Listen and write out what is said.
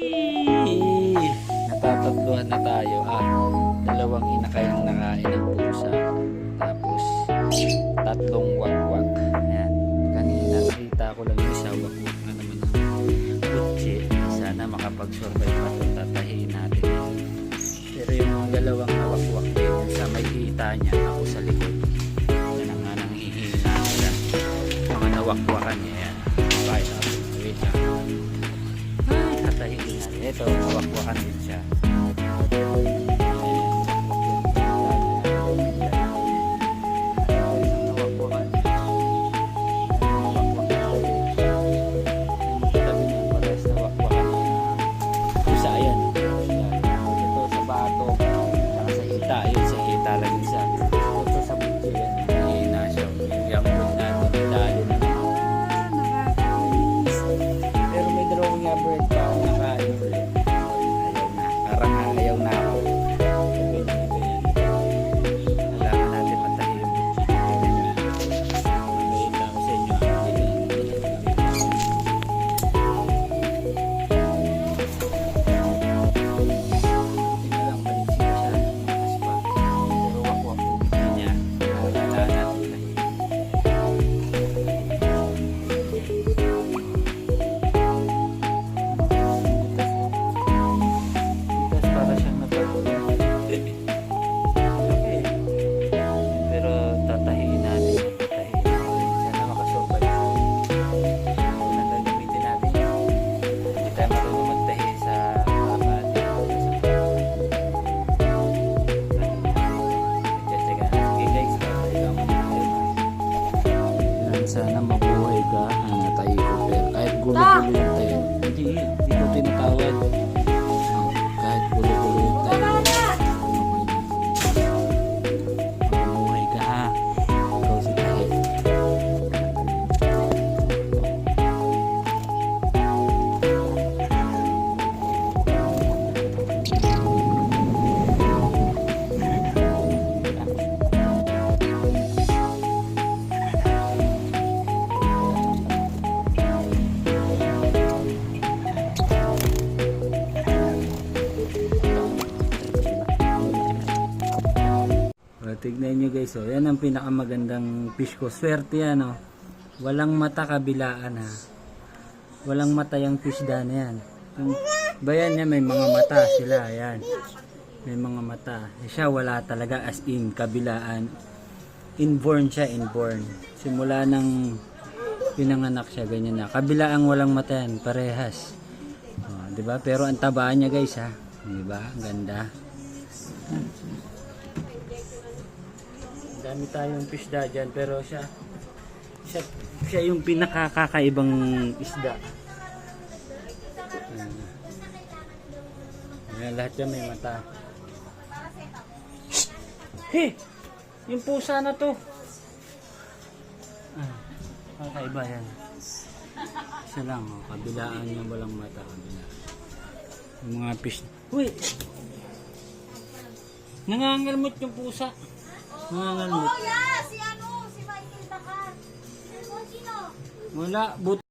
Natatatluhan na tayo. Ah, dalawang inakayang nakain ng pusa. Tapos, tatlong wakwak. Ayan. Kanina nakita ko lang yung isa. Wakwak na naman ng kutsi. Sana makapag-survive pa ito. Tatahiin natin. Pero yung dalawang nawakwak na yun, sa may hita niya, ako sa likod. Yan ang nga nanghihina nila. Mga nawakwakan niya din siya. Ayan. Ito sa bato. Saka sa hita. Ayun, sa hita lang. Sana mabuhay ka. Ano tayo pero kahit gulo-gulo yung tayo. Hindi, hindi ko tinatawad. Ah, Kahit gulo-gulo yung tayo. Tignan nyo guys, oh. yan ang pinakamagandang fish ko. Swerte yan, oh. Walang mata kabilaan, ha. Walang mata yung fish da na yan. Yung bayan niya, may mga mata sila, yan. May mga mata. Eh, siya wala talaga as in kabilaan. Inborn siya, inborn. Simula nang pinanganak siya, ganyan na. Kabilaang walang mata yan, parehas. Oh, 'di ba? Pero ang taba niya guys, ha. 'Di ba? Ang ganda. Dami tayong isda dyan pero siya siya, siya yung pinakakakaibang isda. Ayan. Lahat yan may mata. He! Yung pusa na to. Ah, kakaiba yan. Isa lang, oh, kabilaan niya walang mata. Kabila. Yung mga fish. Uy! Nangangalmot yung pusa. Nangangalmot. Oh, yeah! Si ano? Si Michael Bakar. Sino? Wala, but